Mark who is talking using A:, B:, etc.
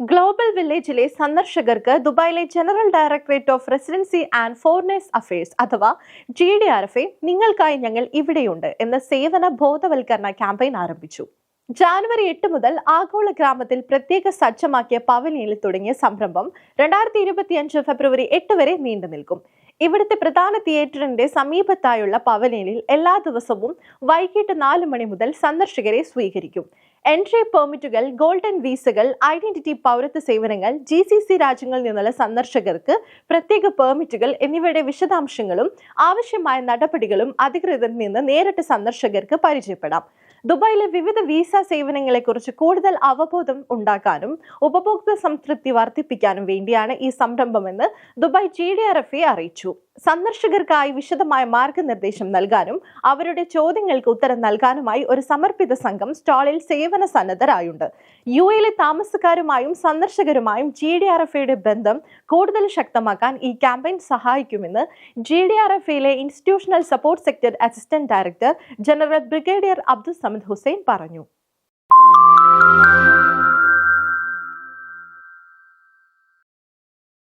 A: Global വില്ലേജിലെ സന്ദർശകർക്ക് ദുബായിലെ general directorate of residency and foreigners affairs അഥവാ G D R F A നിങ്ങൾക്കായി ഞങ്ങൾ ഇവിടെയുണ്ട് എന്ന സേവന ബോധവൽക്കരണ ക്യാമ്പയിൻ ആരംഭിച്ചു. ജാനുവരി എട്ട് മുതൽ ആഗോള ഗ്രാമത്തിൽ പ്രത്യേക സജ്ജമാക്കിയ പവലിയനിൽ തുടങ്ങിയ സംരംഭം രണ്ടായിരത്തി ഇരുപത്തിയഞ്ച് ഫെബ്രുവരി എട്ട് വരെ നീണ്ടു നിൽക്കും ഇവിടുത്തെ പ്രധാന തിയേറ്ററിന്റെ സമീപത്തായുള്ള പവലിയനിൽ എല്ലാ ദിവസവും വൈകിട്ട് നാല് മണി മുതൽ സന്ദർശകരെ സ്വീകരിക്കും. എൻട്രി പെർമിറ്റുകൾ ഗോൾഡൻ വീസകൾ ഐഡന്റിറ്റി പൗരത്വ സേവനങ്ങൾ ജി സി സി രാജ്യങ്ങളിൽ നിന്നുള്ള സന്ദർശകർക്ക് പ്രത്യേക പെർമിറ്റുകൾ എന്നിവയുടെ വിശദാംശങ്ങളും ആവശ്യമായ നടപടികളും അധികൃതരിൽ നിന്ന് നേരിട്ട് സന്ദർശകർക്ക് പരിചയപ്പെടാം. ദുബായിലെ വിവിധ വീസ സേവനങ്ങളെക്കുറിച്ച് കൂടുതൽ അവബോധം ഉണ്ടാക്കാനും ഉപഭോക്തൃ സംതൃപ്തി വർദ്ധിപ്പിക്കാനും വേണ്ടിയാണ് ഈ സംരംഭമെന്ന് Dubai G D R F A അറിയിച്ചു. സന്ദർശകർക്കായി വിശദമായ മാർഗനിർദ്ദേശം നൽകാനും അവരുടെ ചോദ്യങ്ങൾക്ക് ഉത്തരം നൽകാനുമായി ഒരു സമർപ്പിത സംഘം സ്റ്റാളിൽ സേവന സന്നദ്ധരായുണ്ട്. യു എയിലെ താമസക്കാരുമായും സന്ദർശകരുമായും ജി ഡി ആർ എഫ് എയുടെ ബന്ധം കൂടുതൽ ശക്തമാക്കാൻ ഈ ക്യാമ്പയിൻ സഹായിക്കുമെന്ന് ജി ഡി ആർ എഫ് എയിലെ institutional support sector assistant director general brigadier Abdul Samad Hussain പറഞ്ഞു.